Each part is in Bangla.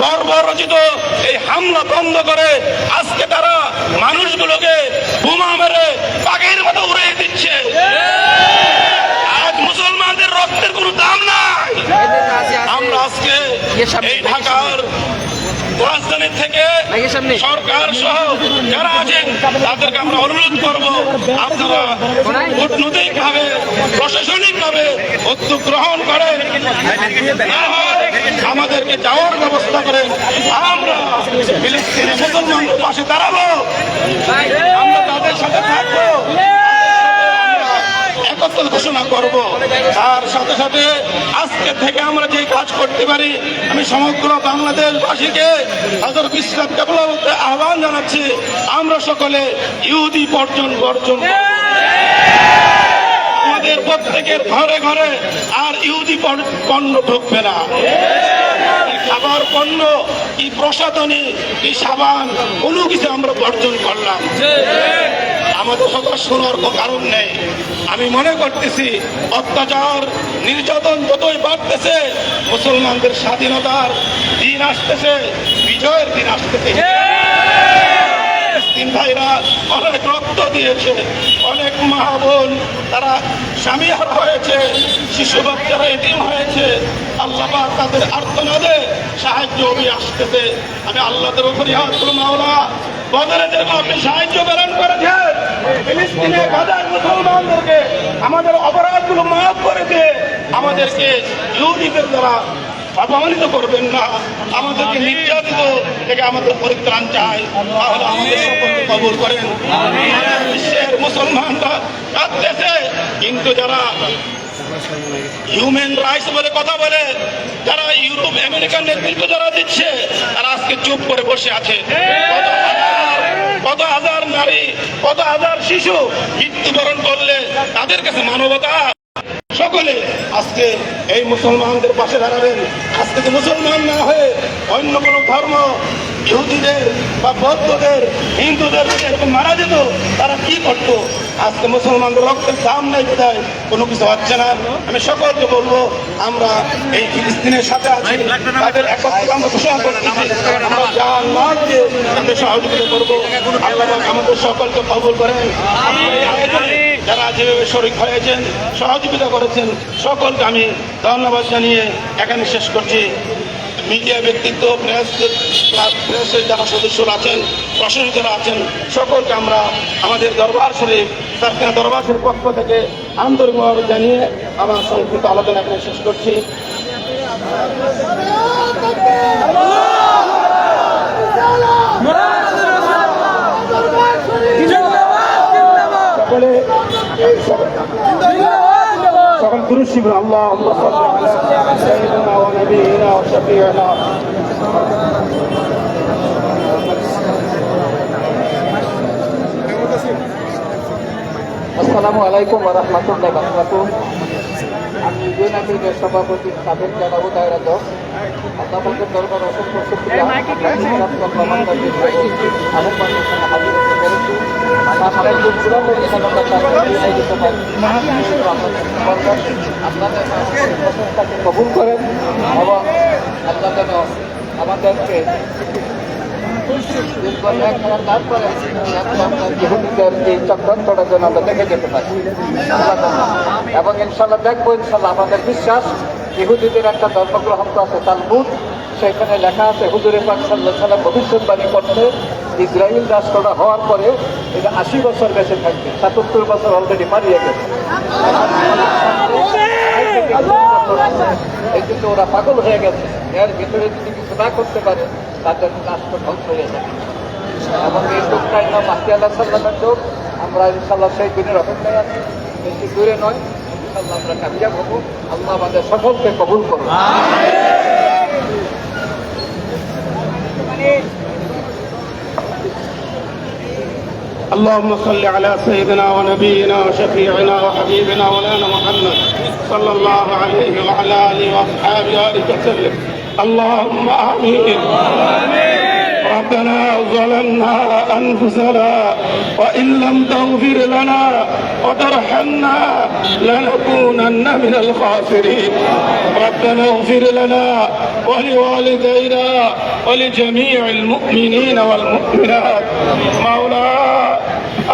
বর্বরচিত এই হামলা বন্ধ করে আজকে তারা মানুষগুলোকে বোমা মেরে পাখির মতো উড়িয়ে দিচ্ছে। আজ মুসলমানদের রক্তের কোনো দাম নাই। আমরা আজকে এই ঢাকার রাজধানী থেকে সরকার সহ যারা আছেন তাদেরকে আমরা অনুরোধ করব আপনারা কূটনৈতিক ভাবে প্রশাসনিক ভাবে উদ্যোগ গ্রহণ করেন। না হয় আমাদেরকে যাওয়ার ব্যবস্থা করেন। আমরা ফিলিস্তিনি মুসলমানদের পাশে দাঁড়াবো। আমরা তাদের সাথে থাকব। একত্র ঘোষণা করব। তার সাথে সাথে আজকে থেকে আমরা যে কাজ করতে পারি, আমি সমগ্র বাংলাদেশবাসীকে হাজার বিশ্রাম কেবল আহ্বান জানাচ্ছি, আমরা সকলে ইহুদি বর্জন বর্জন আমাদের প্রত্যেকের ঘরে ঘরে আর ইহুদি পণ্য ঢুকবে না। এই খাবার পণ্য কি প্রসাধনী কি সাবান, কোনো কিছু আমরা বর্জন করলাম। আমাদের সবার শোনার কারণ নেই। আমি মনে করতেছি, অত্যাচার, নির্যাতন যতই বাড়তেছে, মুসলমানদের স্বাধীনতার দিন আসতেছে, বিজয়ের দিন আসতেছে। তিন ভাইরা অনেক রক্ত দিয়েছে, অনেক মা বোন, তারা স্বামী হারা হয়েছে, শিশু বাচ্চারা এটিম হয়েছে। আল্লাহ তাদের আর্তনাদে সাহায্য অভি আসতেছে। আমি আল্লাহদের উপরে তুলে মাওলা বদরে যেরকম আপনি সাহায্য আমাদের অপরাধগুলো মাফ করে দিয়ে আমাদেরকে ইহুদিদের দ্বারা অপমানিত করবেন না। আমাদেরকে নির্যাতিত থেকে আমাদের পরিত্রাণ চাই। তাহলে আমাদের সকলকে কবর করেন। বিশ্বের মুসলমানরা কাঁদতেছে। কিন্তু যারা হিউম্যান রাইটস বলে কথা বলে যারা ইউরোপ আমেরিকার নেতৃত্ব যারা দিচ্ছে তারা আজকে চুপ করে বসে আছে। কত হাজার কত হাজার নারী কত হাজার শিশু মৃত্যুবরণ করলে তাদের কাছে মানবতা সকলে আজকে এই মুসলমানদের পাশে দাঁড়াবেন। আজকে মুসলমান না হয়ে অন্য কোনো ধর্ম ইহুদিদের বা বৌদ্ধদের হিন্দুদের যদি এরকম মারা যেত তারা কি করতো? আজকে মুসলমানদের রক্তের দাম নেই বিদায় কোনো কিছু হচ্ছে না। আমি সকলকে বলব আমরা এই ফিলিস্তিনের সাথে আছি তাদের একত্রে আমরা ঘোষণা করতেছি আমরা মাল দিয়ে তাদের সহযোগিতা করব। আমাদের সকলকে কবুল করেন। যারা যেভাবে শরিক হয়েছেন সহযোগিতা করেছেন সকলকে আমি ধন্যবাদ জানিয়ে এখানে শেষ করছি। মিডিয়া ব্যক্তিত্ব, প্রেস প্রেসের যারা সদস্যরা আছেন প্রশাসক যারা আছেন, সকলকে আমরা আমাদের দরবার শরীফ সারকিনা দরবার শরীফ পক্ষ থেকে আন্তরিকভাবে জানিয়ে আমার সংক্ষিপ্ত আলোচনা এখানে শেষ করছি। সকলে সকল পুরুষ শিবির আল্লাহ আসসালামু আলাইকুম রহমতুল্লাহ বাকাত আমি ইউনান লীগের সভাপতি সাবেক জানাব দায়রা দশ আপনাদের দরবার অসংখ্য শুক্রিয়া আহ্বান আপনাদের কবুল করেন এবং যেন আমাদেরকে তারপরে এই চক্রান্তটা যেন আমরা দেখে যেতে পারি। এবং ইনশাল্লাহ দেখব, ইনশাল্লাহ আমাদের বিশ্বাস, ইহুদিদের একটা ধর্মগ্রন্থ আছে তালমুদ, সেখানে লেখা আছে, হুজুরে পাক সাল্লাহ ভবিষ্যৎবাণী করতে ইসরায়েল রাষ্ট্রটা হওয়ার পরে এটা আশি বছর বেঁচে থাকবে। সাতাত্তর বছর অলরেডি মারিয়ে গেছে। এই কিন্তু ওরা পাগল হয়ে গেছে। এর ভিতরে যদি কিছু না করতে পারে তাদের রাষ্ট্র ধ্বংস হয়ে যাবে। এবং এই চোখটাই নাম মাসি আল্লাহ সাল্লামের চোখ আমরা ইনশাল্লাহ সেই দিনের অপেক্ষায় আছি। বেশি দূরে নয়। ইনশাল্লাহ আমরা কামিয়াব হব। আল্লাহ আমাদের সকলকে কবুল করুন اللهم صل على سيدنا ونبينا وشفيعنا وحبيبنا مولانا محمد صلى الله عليه وعلى آله وأصحابه وآله وسلم. اللهم آمين. ربنا ظلمنا أنفسنا وإن لم تغفر لنا وترحمنا لنكونن من الخاسرين. ربنا اغفر لنا ولوالدينا ولجميع المؤمنين والمؤمنات মাওলা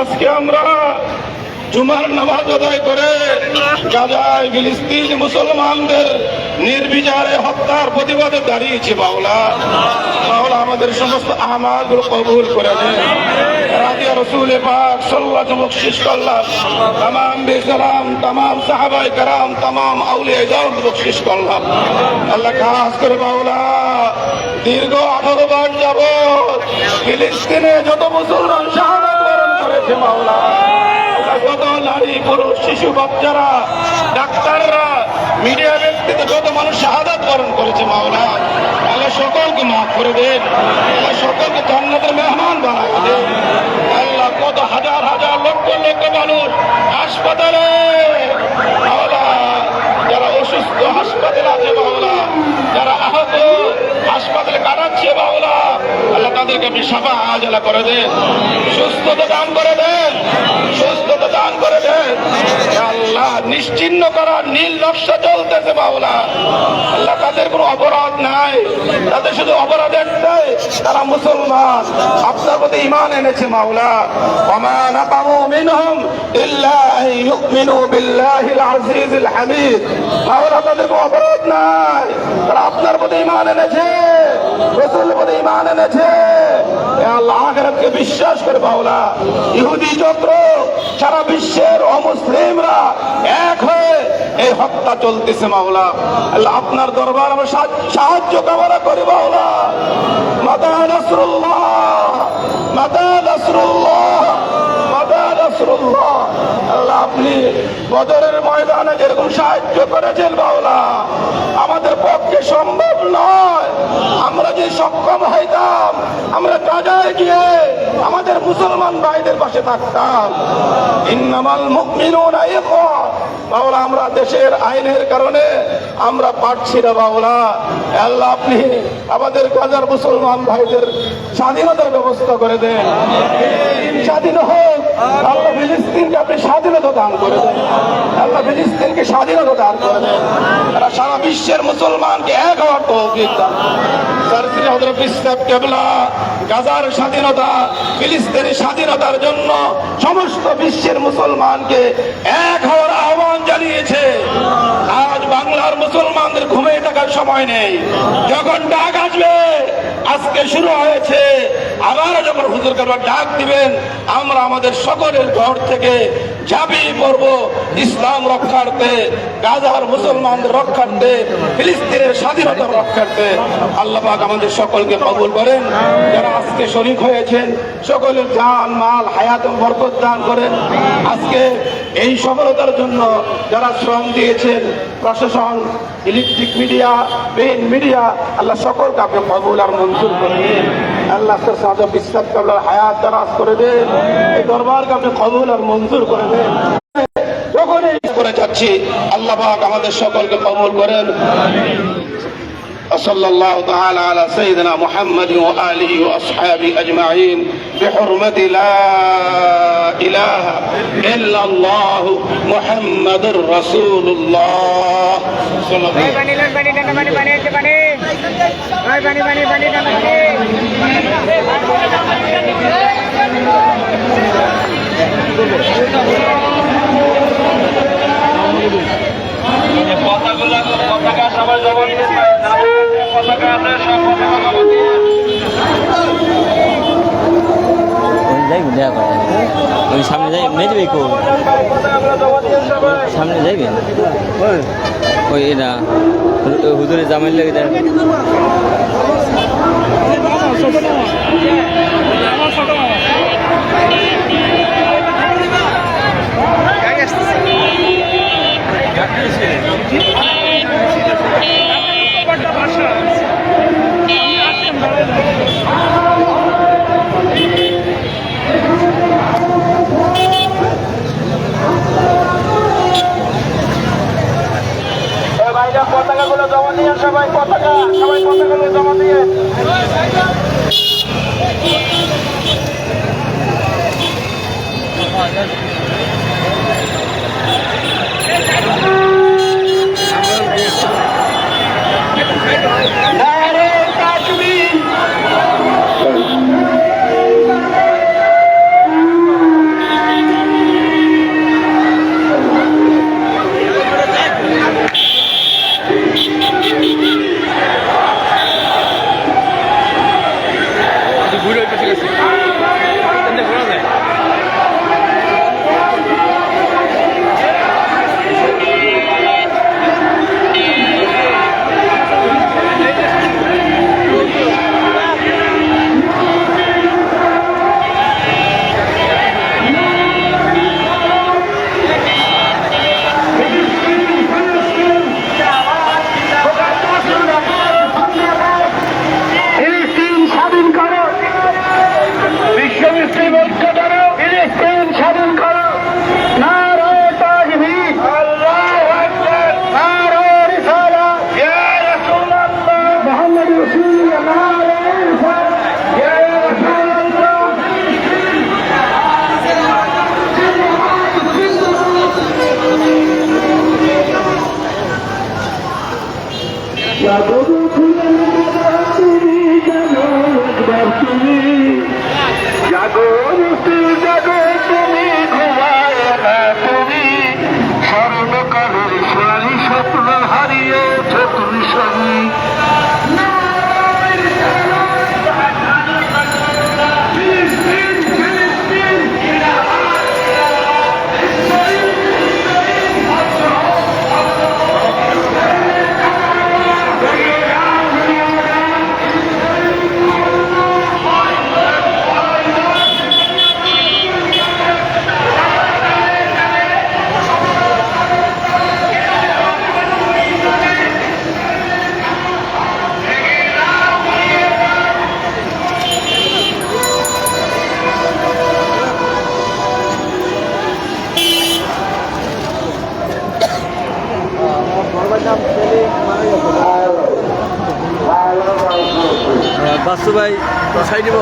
আজকে আমরা জুমার নামাজ আদায় করে গাজায় ফিলিস্তিন মুসলমানদের নির্বিচারে হত্যার প্রতিবাদে দাঁড়িয়েছে বাউলা বাউলা আমাদের সমস্ত আমালগুলো কবুল করে দেন রাজিয়া রসুল পাক সাল্লাহ বকশিস করলাম। তামাম বেসালাম তামাম সাহাবাই কারাম, তামাম আউলিয়া জাম বকশিস করলাম। আল্লাহ খাস করে বাউলা দীর্ঘ আঠারো বার যাব ফিলিস্তিনে যত মুসলমান বরণ করেছে মাওলা। যত নারী, পুরুষ, শিশু, বাচ্চারা, ডাক্তাররা, মিডিয়া ব্যক্তিতে যত মানুষ শাহাদাত বরণ করেছে মাওলা আল্লাহ সকলকে মাফ করে দেন। আল্লাহ সকলকে জান্নাতের মেহমান বানায় দেন। আল্লাহ কত হাজার হাজার লক্ষ লক্ষ মানুষ হাসপাতালে। মাওলা যারা অসুস্থ হাসপাতালে আছে মাওলা যারা আহত হাসপাতালে কাটাচ্ছে বাউলা আল্লাহ তাদেরকে আপনি সাফা আজলা করে দেন। সুস্থতা দান করে দেন। সুস্থতা দান আল্লাহ নিশ্চিন্ন করার নীল নকশা চলতেছে বাউলা আল্লাহ তাদের কোনো অপরাধ নাই। তাদের শুধু অপরাধ একটাই তারা মুসলমান। আপনার প্রতি ইমান এনেছে, মাওলা। ইমান এনেছে। বিশ্বাস করে বাউলা ইহুদি চক্র সারা বিশ্বের অমুসলিমরা এক হয়ে এই হত্যা চলতেছে, মাওলা। আপনার দরবার আমরা সাহায্য- সাহায্য কামনা করি, মাওলা। মাতা নাসরুল্লাহ মাতা নাসরুল্লাহ। আপনি বদরের ময়দানে যেরকম সাহায্য করেছেন বাউলা আমাদের পক্ষে সম্ভব নয়। আমরা যে সক্ষম হইতাম, আমরা কাজায় গিয়ে আমাদের মুসলমান ভাইদের পাশে থাকতাম। ইন্নামাল মুমিনুনা ইখওয়া। বাউলা আমরা দেশের আইনের কারণে আমরা পারছি না বাউলা আল্লাহ আপনি আমাদের গাজার মুসলমান ভাইদের স্বাধীনতার ব্যবস্থা করে দেন। স্বাধীন হোক, আল্লাহ ফিলিস্তিনকে আপনি স্বাধীনতা দান করে দেন। আল্লাহ ফিলিস্তিনকে স্বাধীনতা দান করে দেন। সারা বিশ্বের মুসলমানকে এক হওয়ার তৌফিক দান। গাজার স্বাধীনতা, ফিলিস্তিনের স্বাধীনতার জন্য সমস্ত বিশ্বের মুসলমানকে এক হওয়ার আহ্বান জানিয়েছে। আজ বাংলার মুসলমানদের ঘুমিয়ে থাকার সময় নেই। যখন ডাক আসবে, আজকে শুরু হয়েছে। আবার যখন হুজুর কারবার ডাক দিবেন, আমরা আমাদের সকলের ঘর থেকে ঝাঁপিয়ে পড়ব ইসলাম রক্ষার্থে, গাজার মুসলমানদের রক্ষার্থে, ফিলিস্তিনের স্বাধীনতা রক্ষার্থে। আল্লাপাক আমাদের সকলকে কবুল করেন। যারা আজকে শরিক হয়েছেন, সকলের জান, মাল, হায়াত বরকত দান করেন। আজকে এই সফলতার জন্য যারা শ্রম দিয়েছেন, প্রশাসন, ইলেকট্রিক মিডিয়া পেন মিডিয়া, আল্লাহ সকলকে আপনি কবুল আর মঞ্জুর করে আল্লাহ সাজা বিশ্বাস কাবলার হায়াত দারাজ করে দেন। এই দরবারকে আপনি কবুল আর মঞ্জুর করে দেন। যখন করে যাচ্ছি, আল্লাহ আমাদের সকলকে কবুল করেন। وصلى الله تعالى على سيدنا محمد وآله وأصحابه أجمعين بحرمة لا إله إلا الله محمد رسول الله. صلى الله عليه পানি পতাকা সবাই জমা দিয়ে পতাকা আছে সব পতাকা জমা দিয়ে ওই যাইবেন দেখা করে ওই সামনে যাই মেয়ে যাবে কো সামনে যাইবেন ওই। এটা হুজুরের জামাই লেগে যায়। পতাকাগুলো জমা পতাকাগুলো জমা দিয়ে বাসু ভাই সাইড দিব।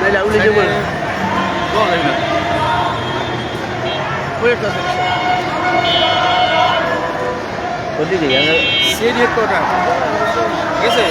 নাইলে উনি দেবো। ঠিক আছে